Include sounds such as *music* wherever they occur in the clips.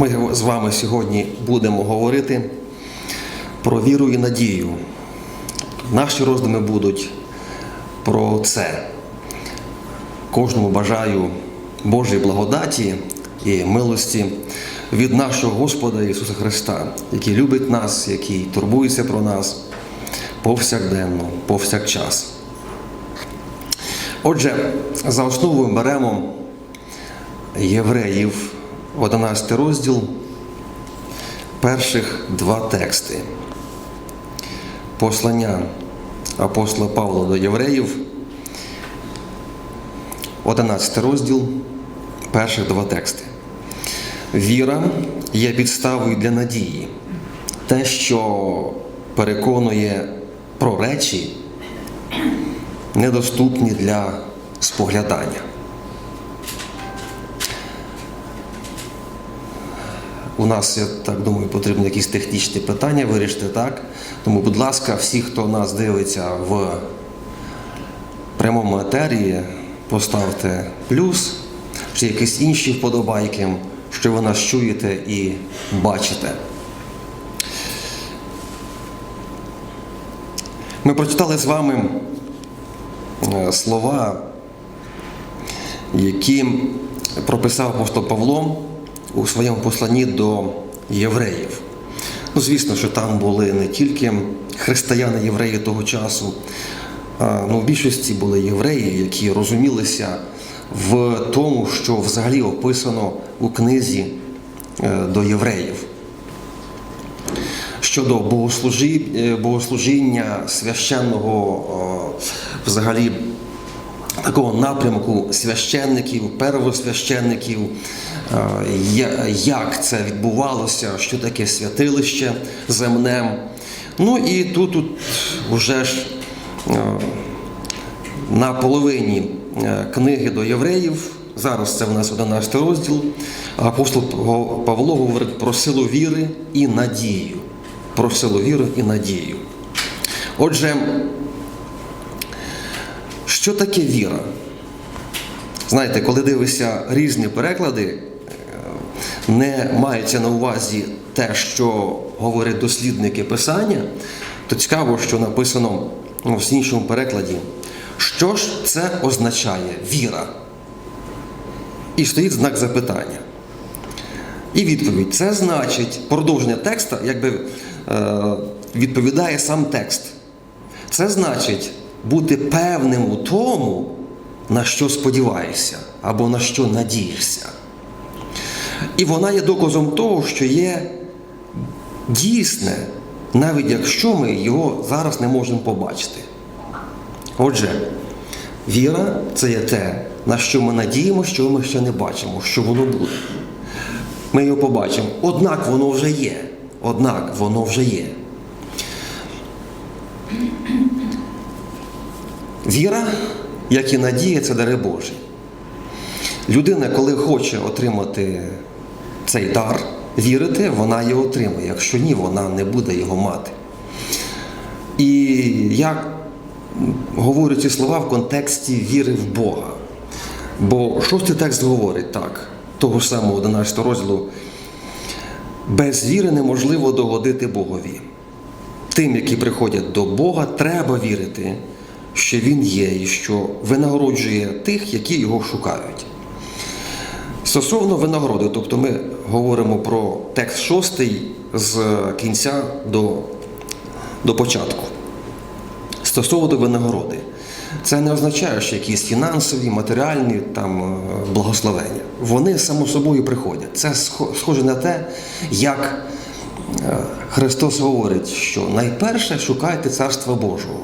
Ми з вами сьогодні будемо говорити про віру і надію. Наші роздуми будуть про це. Кожному бажаю Божої благодаті і милості від нашого Господа Ісуса Христа, який любить нас, який турбується про нас повсякденно, повсякчас. Отже, за основу беремо євреїв, 11 розділ, перших два тексти. Послання апостола Павла до євреїв, 11 розділ, перших два тексти. Віра є підставою для надії. Те, що переконує про речі, недоступні для споглядання. У нас, я так думаю, потрібно якісь технічні питання вирішити так. Тому, будь ласка, всі, хто нас дивиться в прямому етері, поставте плюс чи якісь інші вподобайки, що ви нас чуєте і бачите. Ми прочитали з вами е, слова, які прописав апостол Павло у своєму посланні до євреїв. Ну, звісно, що там були не тільки християни-євреї того часу, ну, в більшості були євреї, які розумілися в тому, що взагалі описано у книзі е, до євреїв. Щодо е, богослужіння священного е, взагалі такого напрямку священників, первосвященників, як це відбувалося, що таке святилище земне. Ну і тут, тут вже ж е, на половині е, книги до євреїв, зараз це в нас 11 розділ, апостол Павло говорить про силу віри і надію. Про силу віри і надію. Отже, що таке віра? Знаєте, коли дивишся різні переклади, е, не мається на увазі те, що говорять дослідники писання, то цікаво, що написано в іншому перекладі. Що ж це означає віра? І стоїть знак запитання. І відповідь: це значить продовження текста, якби е, відповідає сам текст. Це значить бути певним у тому, на що сподіваєшся або на що надієшся. І вона є доказом того, що є дійсне, навіть якщо ми його зараз не можемо побачити. Отже, віра це є те, на що ми надіємося, що ми ще не бачимо, що воно буде. Ми його побачимо. Однак воно вже є. Однак воно вже є. Віра, як і надія, це дари Божі. Людина, коли хоче отримати цей дар, вірити, вона його отримає. Якщо ні, вона не буде його мати. І я говорю ці слова в контексті віри в Бога. Бо шостий текст говорить так, того самого 11 розділу. Без віри неможливо догодити Богові. Тим, які приходять до Бога, треба вірити, що Він є і що винагороджує тих, які його шукають. Стосовно винагороди, тобто ми говоримо про текст шостий з кінця до, до початку. Стосовно винагороди, це не означає, що якісь фінансові, матеріальні там е, благословення. Вони само собою приходять. Це схоже на те, як е, Христос говорить, що найперше шукайте Царства Божого,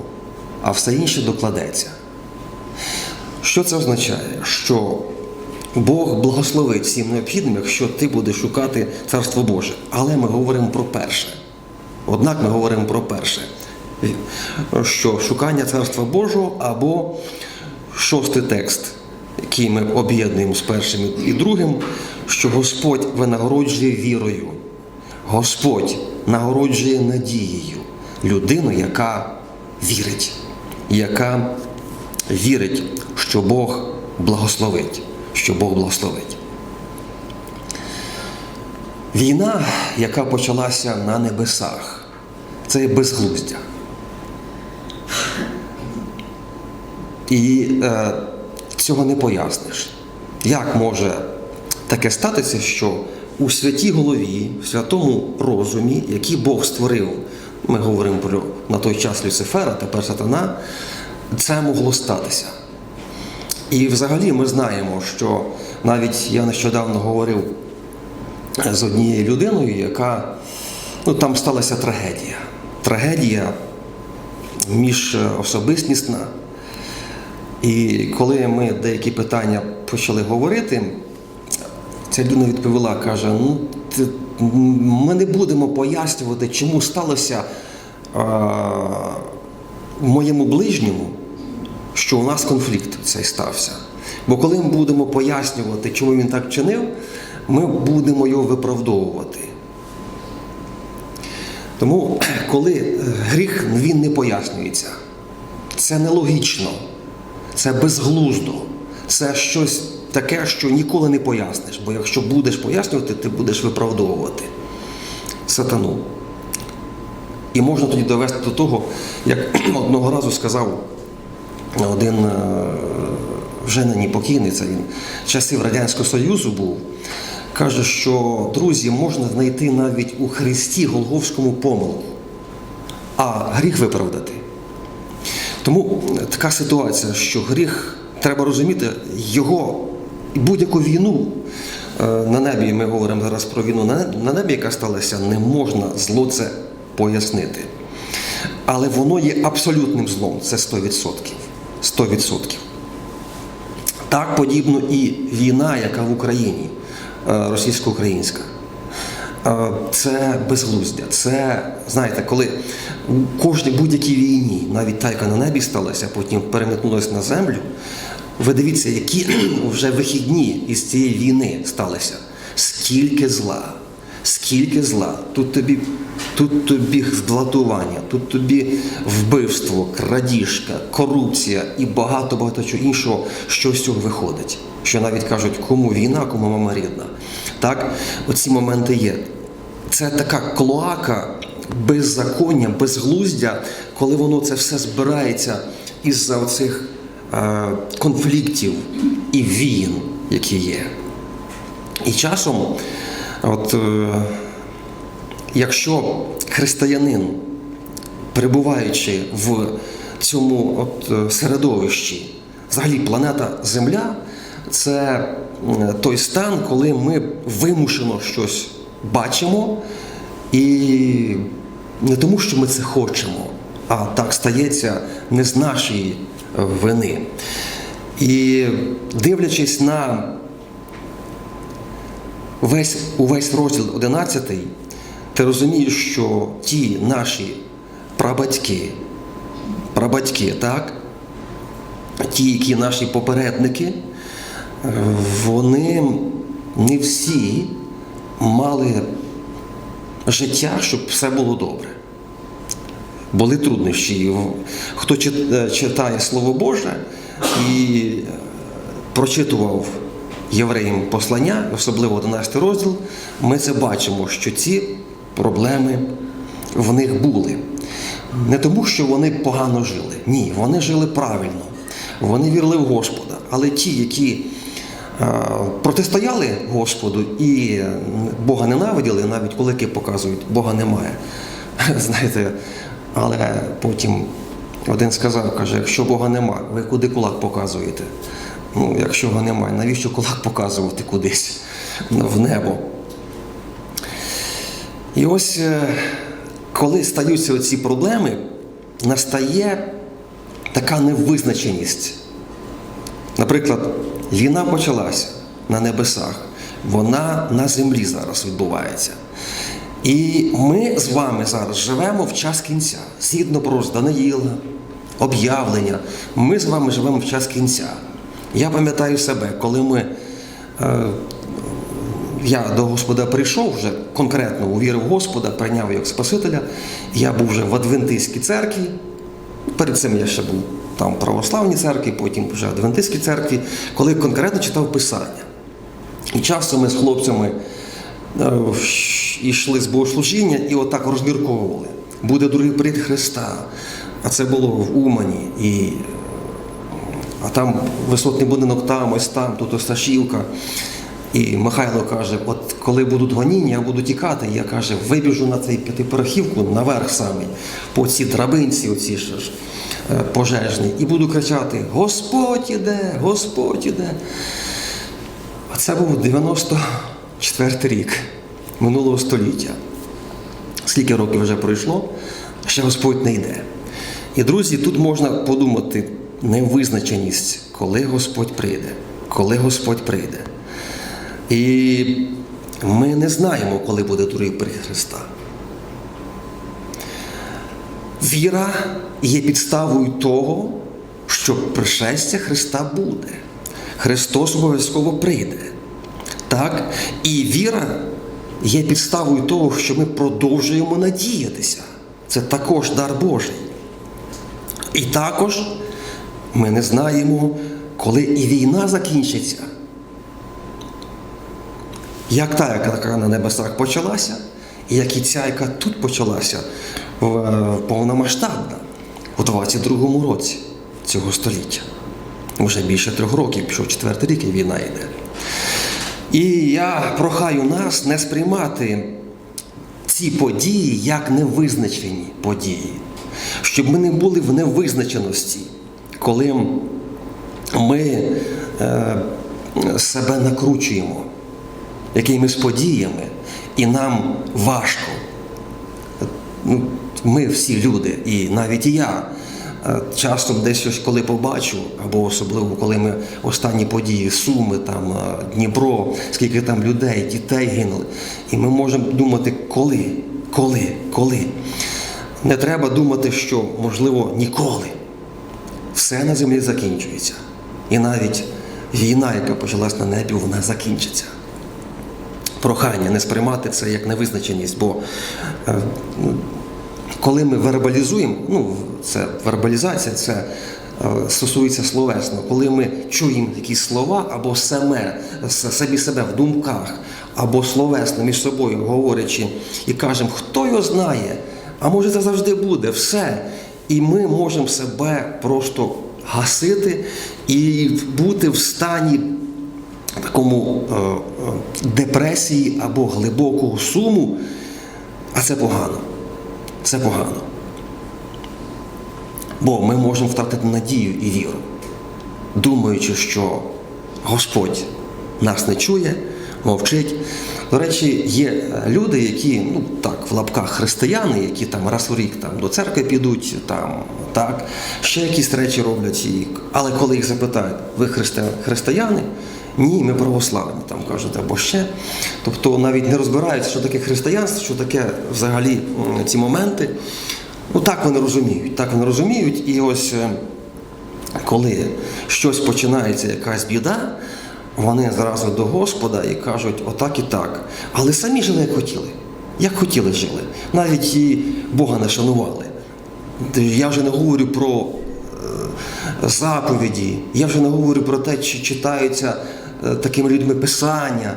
а все інше докладеться. Що це означає? Що Бог благословить всім необхідним, якщо ти будеш шукати Царство Боже. Але ми говоримо про перше. Однак ми говоримо про перше, що шукання Царства Божого або шостий текст, який ми об'єднуємо з першим і другим, що Господь винагороджує вірою. Господь нагороджує надією людину, яка вірить, яка вірить, що Бог благословить, що Бог благословить. Війна, яка почалася на небесах, це є безглуздя. І е, цього не поясниш. Як може таке статися, що у святій голові, в святому розумі, який Бог створив, ми говоримо про на той час Люцифера, тепер сатана, це могло статися. І взагалі ми знаємо, що навіть я нещодавно говорив з однією людиною, яка ну, там сталася трагедія. Трагедія міжособистісна. І коли ми деякі питання почали говорити, ця людина відповіла, каже: ну, ти- ми не будемо пояснювати, чому сталося в моєму ближньому, що у нас конфлікт цей стався. Бо коли ми будемо пояснювати, чому він так чинив, ми будемо його виправдовувати. Тому, *clears throat* коли е, гріх він не пояснюється, це нелогічно, це безглуздо, це щось таке, що ніколи не поясниш. Бо якщо будеш пояснювати, ти будеш виправдовувати сатану. І можна тоді довести до того, як *clears throat* одного разу сказав один е, вже нині покійний, це він часів Радянського Союзу був. Каже, що друзі, можна знайти навіть у Христі Голговському помилку, а гріх виправдати. Тому така ситуація, що гріх треба розуміти, його будь-яку війну е, на небі, ми говоримо зараз про війну на небі, яка сталася, не можна зло це пояснити. Але воно є абсолютним злом, це 100%. 100%. Так подібно і війна, яка в Україні, е, російсько-українська. Е, Це безглуздя. Це, знаєте, коли у кожній будь-якій війні, навіть та, яка на небі сталася, потім переметнулася на землю, ви дивіться, які *clears throat* вже вихідні із цієї війни сталися. Скільки зла, скільки зла. Тут тобі, тут тобі зґвалтування, тут тобі вбивство, крадіжка, корупція і багато-багато чого іншого, що з цього виходить. Що навіть кажуть, кому війна, кому мама рідна. Так, оці моменти є. Це така клоака беззаконня, безглуздя, коли воно це все збирається із-за оцих е, конфліктів і війн, які є. І часом, от, е, якщо християнин, перебуваючи в цьому от, е, середовищі, взагалі планета Земля, це той стан, коли ми вимушено щось бачимо, і не тому, що ми це хочемо, а так стається не з нашої вини. І дивлячись на весь, увесь розділ 11, ти розумієш, що ті наші прабатьки, прабатьки, так, ті, які наші попередники, е, вони не всі мали життя, щоб все було добре. Були труднощі. Хто е, читає Слово Боже і е, прочитував євреям послання, особливо 11 розділ, ми це бачимо, що ці проблеми в них були. Не тому, що вони погано жили. Ні, вони жили правильно, вони вірили в Господа. Але ті, які е, протистояли Господу і Бога ненавиділи, навіть кулики показують, Бога немає. *laughs* Знаєте, але потім один сказав, каже, якщо Бога нема, ви куди кулак показуєте? Ну, якщо його немає, навіщо кулак показувати кудись в небо? І ось е, коли стаються оці проблеми, настає така невизначеність. Наприклад, війна почалася на небесах, вона на землі зараз відбувається. І ми з вами зараз живемо в час кінця, згідно про Даниїла, об'явлення. Ми з вами живемо в час кінця. Я пам'ятаю себе, коли ми. Я до Господа прийшов вже конкретно увірив Господа, прийняв як Спасителя. Я був вже в Адвентистській церкві. Перед цим я ще був там в православній церкві, потім вже в Адвентистській церкві, коли конкретно читав Писання. І часто ми з хлопцями е, йшли з богослужіння і отак розмірковували. Буде другий прихід Христа. А це було в Умані. І, а там висотний будинок там, ось там, тут Осташівка. І Михайло каже: от коли будуть гоніння, я буду тікати, я каже, вибіжу на цей п'ятиперехівку наверх самий, по цій драбинці, оці ж е, пожежні, і буду кричати: Господь іде, Господь іде. А це був 94 рік минулого століття. Скільки років вже пройшло, ще Господь не йде. І друзі, тут можна подумати невизначеність, коли Господь прийде, коли Господь прийде. І ми не знаємо, коли буде другий прихід Христа. Віра є підставою того, що пришестя Христа буде. Христос обов'язково прийде. Так? І віра є підставою того, що ми продовжуємо надіятися. Це також дар Божий. І також ми не знаємо, коли і війна закінчиться. Як та, яка на небесах почалася, і як і ця, яка тут почалася в- е, повномасштабна у 22-му році цього століття. Вже більше трьох років, пішов четвертий рік, і війна йде. І я прохаю нас не сприймати ці події як невизначені події, щоб ми не були в невизначеності, коли ми е, себе накручуємо якимись подіями, і нам важко. Ну, ми всі люди, і навіть я. е, Часом десь щось, коли побачу, або особливо коли ми останні події, Суми, там, е, Дніпро, скільки там людей, дітей гинули. І ми можемо думати, коли, коли, коли. Не треба думати, що можливо ніколи. Все на землі закінчується. І навіть війна, яка почалась на небі, вона закінчиться прохання не сприймати це як невизначеність, бо е, ну, коли ми вербалізуємо, ну це вербалізація, це е, стосується словесно, коли ми чуємо якісь слова або саме самі себе в думках, або словесно між собою говорячи, і кажемо, хто його знає, а може це завжди буде, все. І ми можемо себе просто гасити і бути в стані такому е, депресії або глибокого суму, а це погано. Це погано. Бо ми можемо втратити надію і віру, думаючи, що Господь нас не чує, мовчить. До речі, є е, люди, які, ну так, в лапках християни, які там раз у рік там, до церкви підуть, там, так, ще якісь речі роблять. Але коли їх запитають, ви християни? Ні, ми православні, там кажуть, або ще. Тобто навіть не розбираються, що таке християнство, що таке взагалі ці моменти. Ну так вони розуміють, так вони розуміють. І ось е, коли щось починається, якась біда, вони зразу до Господа і кажуть, отак і так. Але самі жили, як хотіли. Як хотіли жили. Навіть і Бога не шанували. Я вже не говорю про е, заповіді, я вже не говорю про те, чи читаються такими людьми писання.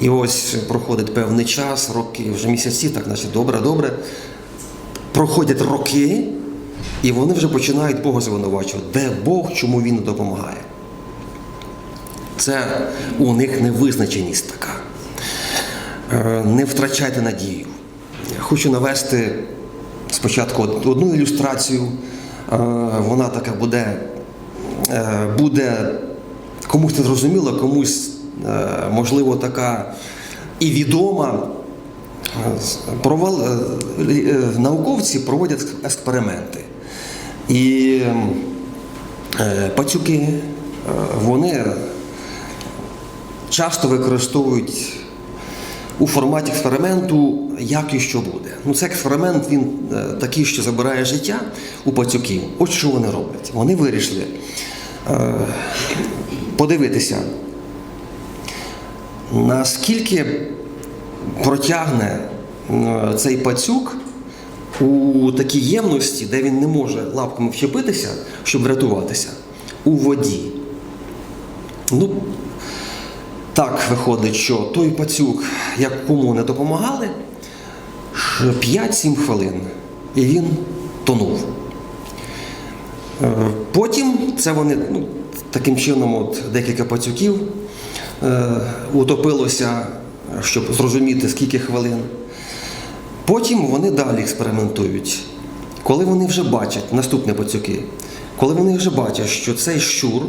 І ось проходить певний час, роки, вже місяці, так значить, добре, добре. Проходять роки, і вони вже починають Бога звинувачувати. Де Бог, чому він допомагає? Це у них невизначеність така. Е, Не втрачайте надію. Хочу навести спочатку одну ілюстрацію. Е, Вона така буде, е, буде комусь не зрозуміла, комусь, можливо, така і відома. Провал, е, е, науковці проводять експерименти. І е, пацюки вони часто використовують у форматі експерименту, як і що буде. Ну, цей експеримент він такий, що забирає життя у пацюків. От що вони роблять. Вони вирішили подивитися, наскільки протягне е, цей пацюк у такій ємності, де він не може лапками вчепитися, щоб врятуватися, у воді. Ну, Так виходить, що той пацюк, як кому не допомагали, 5-7 хвилин, і він тонув. Е, Потім це вони ну, таким чином, от декілька пацюків е, утопилося, щоб зрозуміти, скільки хвилин. Потім вони далі експериментують. Коли вони вже бачать наступні пацюки, коли вони вже бачать, що цей щур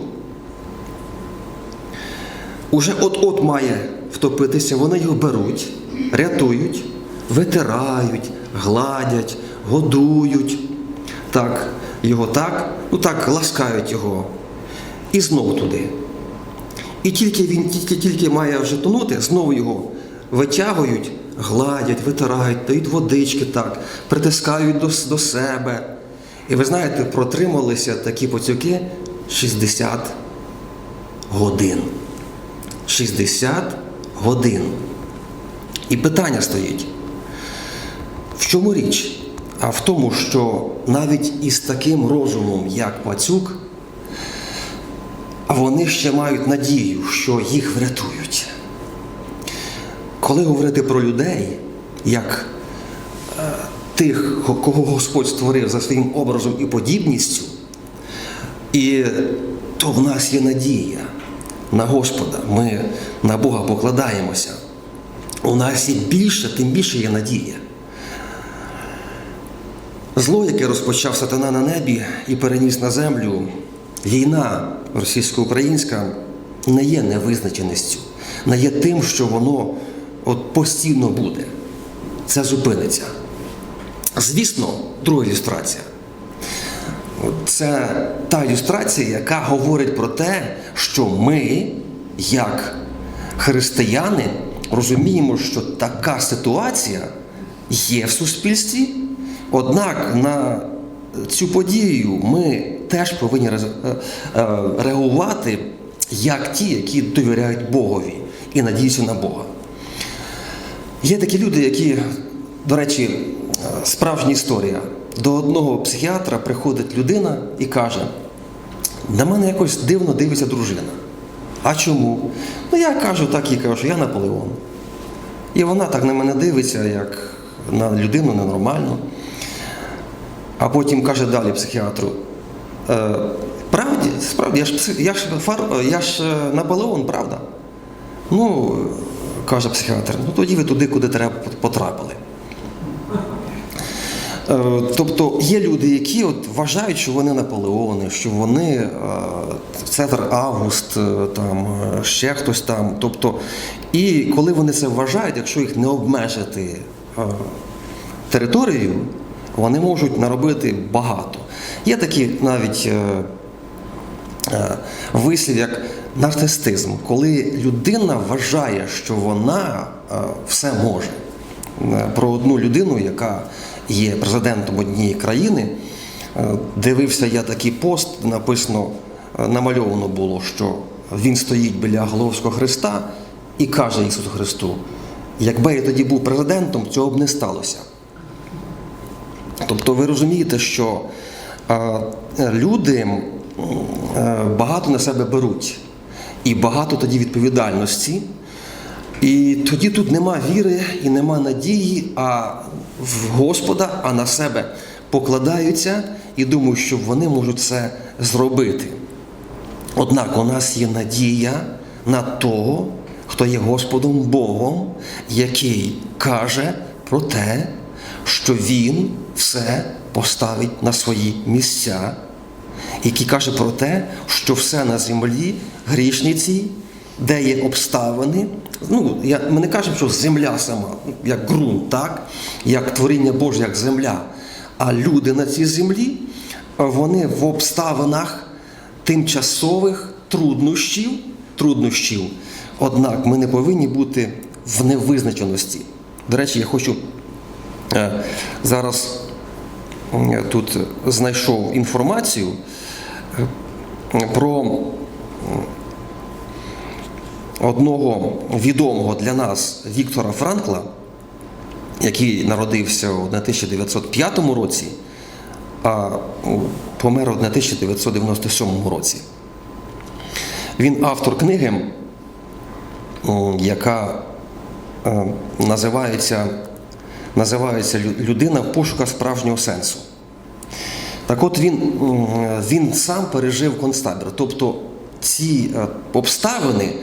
уже от-от має втопитися, вони його беруть, рятують, витирають, гладять, годують. Так, його так, ну так, ласкають його. І знов туди. І тільки він тільки, тільки має вже тонути, знову його витягують, гладять, витирають, дають водички так, притискають до, до себе. І ви знаєте, протрималися такі пацюки 60 годин. 60 годин. І питання стоїть. В чому річ? А в тому, що навіть із таким розумом, як пацюк, вони ще мають надію, що їх врятують. Коли говорити про людей, як е, тих, кого Господь створив за своїм образом і подібністю, і то в нас є надія на Господа. Ми на Бога покладаємося. У нас є більше, тим більше є надія. Зло, яке розпочав сатана на небі і переніс на землю, війна російсько-українська не є невизначеністю, не є тим, що воно от постійно буде. Це зупиниться. Звісно, друга ілюстрація. Це та ілюстрація, яка говорить про те, що ми, як християни, розуміємо, що така ситуація є в суспільстві, однак на цю подію ми теж повинні е, е, реагувати як ті, які довіряють Богові і надіються на Бога. Є такі люди, які, до речі, е, справжня історія. До одного психіатра приходить людина і каже: на мене якось дивно дивиться дружина. А чому? Ну я кажу так і кажу, я Наполеон. І вона так на мене дивиться, як на людину ненормально. А потім каже далі психіатру. Е, правді, справді, я ж, я ж, фар, я ж е, Наполеон, правда? Ну, каже психіатр, ну тоді ви туди, куди треба потрапили. Е, Тобто є люди, які от вважають, що вони Наполеони, що вони Цезар Август, там ще хтось там. Тобто, і коли вони це вважають, якщо їх не обмежити територією, вони можуть наробити багато. Є такі навіть е, е, вислів як нарцистизм, коли людина вважає, що вона е, все може. Е, Про одну людину, яка є президентом однієї країни, е, дивився я такий пост, написано, е, намальовано було, що він стоїть біля Головського Христа і каже Ісусу Христу: якби я тоді був президентом, цього б не сталося. Тобто ви розумієте, що е, люди е, багато на себе беруть і багато тоді відповідальності. І тоді тут нема віри і нема надії, а в Господа, а на себе покладаються і думають, що вони можуть це зробити. Однак у нас є надія на того, хто є Господом Богом, який каже про те, що Він все поставить на свої місця, який каже про те, що все на землі грішниці, де є обставини. Ну, я, ми не кажемо, що земля сама, як ґрунт, так? як творіння Боже, як земля. А люди на цій землі, вони в обставинах тимчасових труднощів, труднощів. Однак ми не повинні бути в невизначеності. До речі, я хочу зараз е, тут знайшов інформацію е, про одного відомого для нас Віктора Франкла, який народився у 1905 році, а помер у 1997 році. Він автор книги яка е, називається, називається людина в пошуках справжнього сенсу. Так от він, він сам пережив концтабір. Тобто ці е, обставини,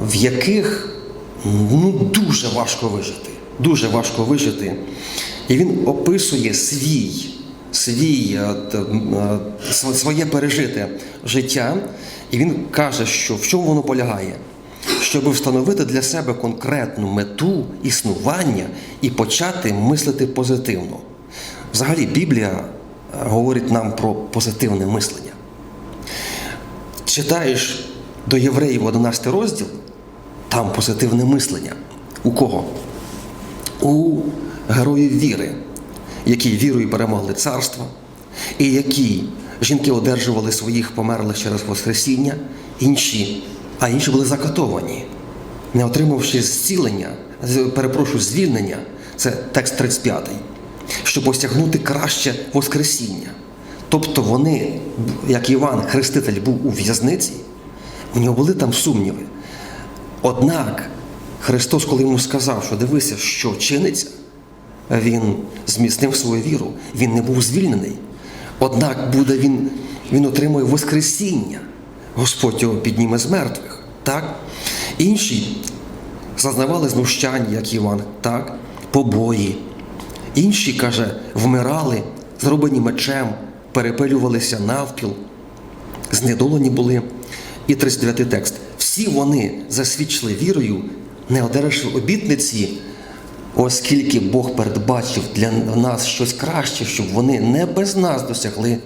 в яких ну, дуже важко вижити. Дуже важко вижити. І він описує свій, свій, е, е, св- своє пережите життя, і він каже, що в чому воно полягає? Щоб встановити для себе конкретну мету існування і почати мислити позитивно. Взагалі, Біблія е, говорить нам про позитивне мислення. Читаєш до євреїв 11 розділ, там позитивне мислення. У кого? У героїв віри, які вірою перемогли царство, і які жінки одержували своїх померлих через Воскресіння, інші, а інші були закатовані, не отримавши зцілення, перепрошую, звільнення, це текст 35, щоб осягнути краще Воскресіння. Тобто вони, як Іван Хреститель був у в'язниці, у нього були там сумніви. Однак Христос, коли йому сказав, що дивися, що чиниться, він зміцнив свою віру, він не був звільнений. Однак буде він, він отримує Воскресіння. Господь його підніме з мертвих. Так? Інші зазнавали знущань, як Іван, так? побої. Інші, каже, вмирали, зроблені мечем, перепилювалися навпіл, знедолені були. І 39 текст. Всі вони засвідчили вірою, не одержавши обітниці, оскільки Бог передбачив для нас щось краще, щоб вони не без нас досягли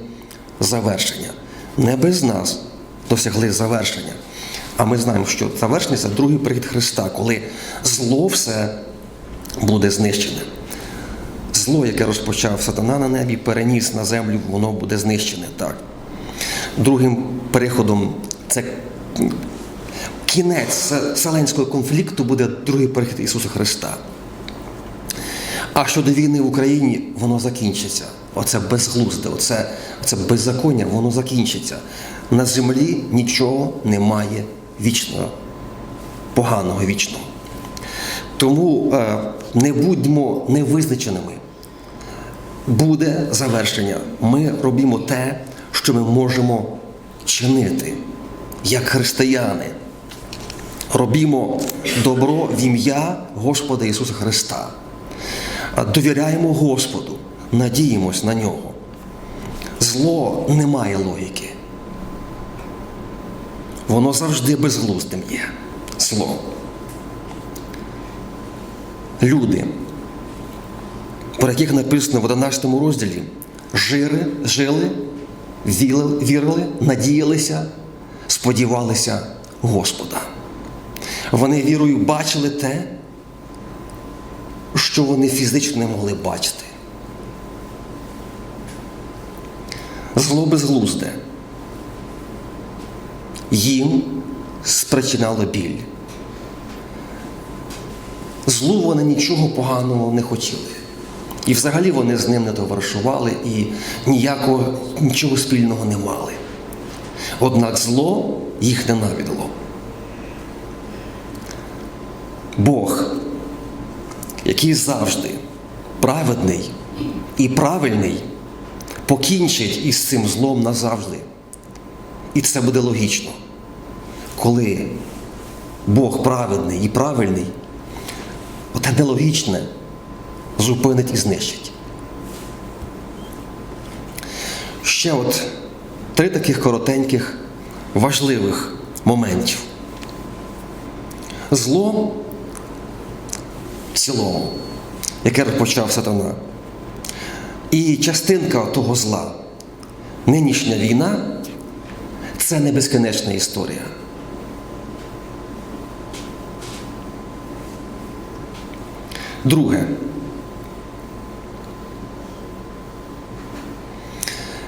завершення. Не без нас досягли завершення. А ми знаємо, що завершення другий прихід Христа, коли зло все буде знищене. Зло, яке розпочав сатана на небі, переніс на землю, воно буде знищене. Так. Другим переходом це кінець вселенського конфлікту буде другий перехід Ісуса Христа. А щодо війни в Україні, воно закінчиться. Оце безглузде, оце, оце беззаконня, воно закінчиться. На землі нічого немає вічного, поганого вічного. Тому е, не будьмо невизначеними. Буде завершення. Ми робимо те, що ми можемо чинити, як християни. Робімо добро в ім'я Господа Ісуса Христа. Довіряємо Господу, надіємось на нього. Зло не має логіки. Воно завжди безглуздим є. Зло. Люди, про яких написано в 11 розділі, жили, жили вірили, надіялися, сподівалися Господа. Вони вірою бачили те, що вони фізично не могли бачити. Зло безглузде. Їм спричинало біль. Злу вони нічого поганого не хотіли. І взагалі вони з ним не товаришували і ніякого нічого спільного не мали. Однак зло їх ненавиділо. Бог, який завжди праведний і правильний, покінчить із цим злом назавжди. І це буде логічно. Коли Бог праведний і правильний, оте нелогічне зупинить і знищить. Ще от три таких коротеньких, важливих моментів. Зло в цілому, яке розпочав сатана. І частинка того зла, нинішня війна це не безкінечна історія. Друге.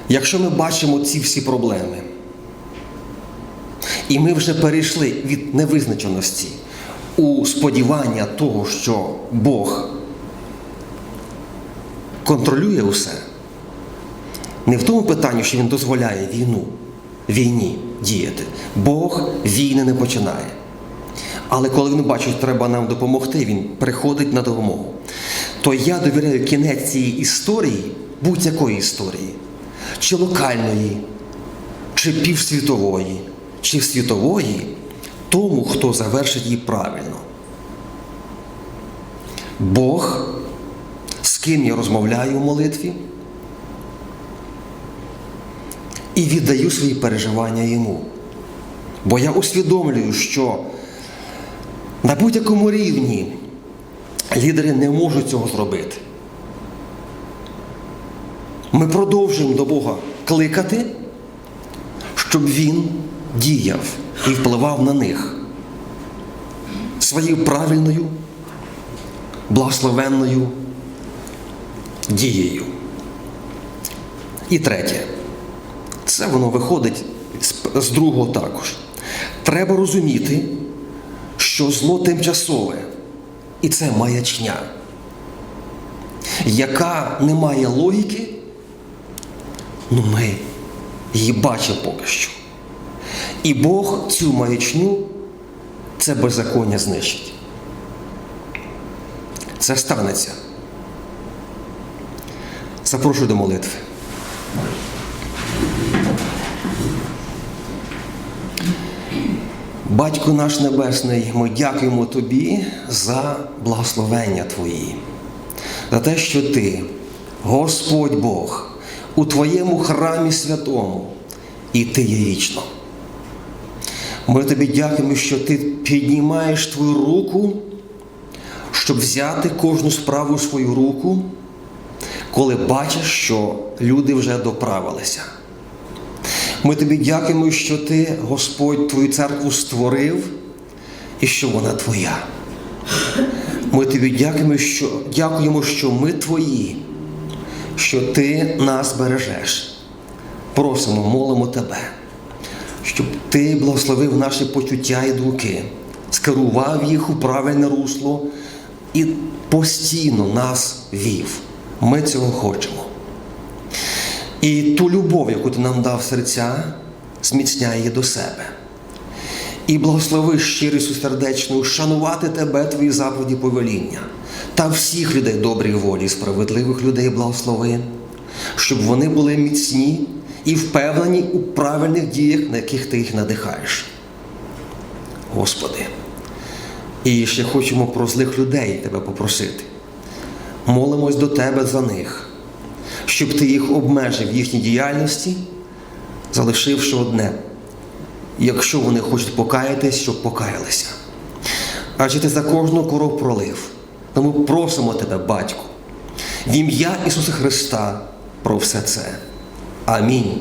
Якщо ми бачимо ці всі проблеми, і ми вже перейшли від невизначеності у сподівання того, що Бог контролює усе, не в тому питанні, що Він дозволяє війну, війні діяти. Бог війни не починає. Але коли він бачить, що треба нам допомогти, він приходить на допомогу. То я довіряю кінець цієї історії, будь-якої історії, чи локальної, чи півсвітової, чи світової, тому, хто завершить її правильно. Бог, з ким я розмовляю у молитві, і віддаю свої переживання йому. Бо я усвідомлюю, що на будь-якому рівні лідери не можуть цього зробити. Ми продовжуємо до Бога кликати, щоб Він діяв і впливав на них своєю правильною, благословенною дією. І третє, це воно виходить з, другого також. Треба розуміти, що зло тимчасове, і це маячня, яка не має логіки, ну ми її бачимо поки що. І Бог цю маячню, це беззаконня знищить. Це станеться. Запрошую до молитви. Батько наш Небесний, ми дякуємо Тобі за благословення Твої, за те, що Ти, Господь Бог, у Твоєму храмі святому, і Ти є вічно. Ми тобі дякуємо, що ти піднімаєш твою руку, щоб взяти кожну справу в свою руку, коли бачиш, що люди вже доправилися. Ми тобі дякуємо, що ти, Господь, твою церкву створив і що вона твоя. Ми тобі дякуємо, що, дякуємо, що ми твої, що ти нас бережеш. Просимо, молимо тебе щоб ти благословив наші почуття і думки, скерував їх у правильне русло і постійно нас вів. Ми цього хочемо. І ту любов, яку ти нам дав серця, зміцняй її до себе. І благослови щирістю сердечною шанувати тебе, твої заповіді повеління та всіх людей доброї волі, справедливих людей благослови, щоб вони були міцні і впевнені у правильних діях, на яких ти їх надихаєш. Господи. І ще хочемо про злих людей Тебе попросити. Молимось до Тебе за них, щоб Ти їх обмежив в їхній діяльності, залишивши одне. Якщо вони хочуть покаятись, щоб покаялися. Адже ти за кожну кров пролив. Тому просимо Тебе, Батько, в ім'я Ісуса Христа про все це. Амінь.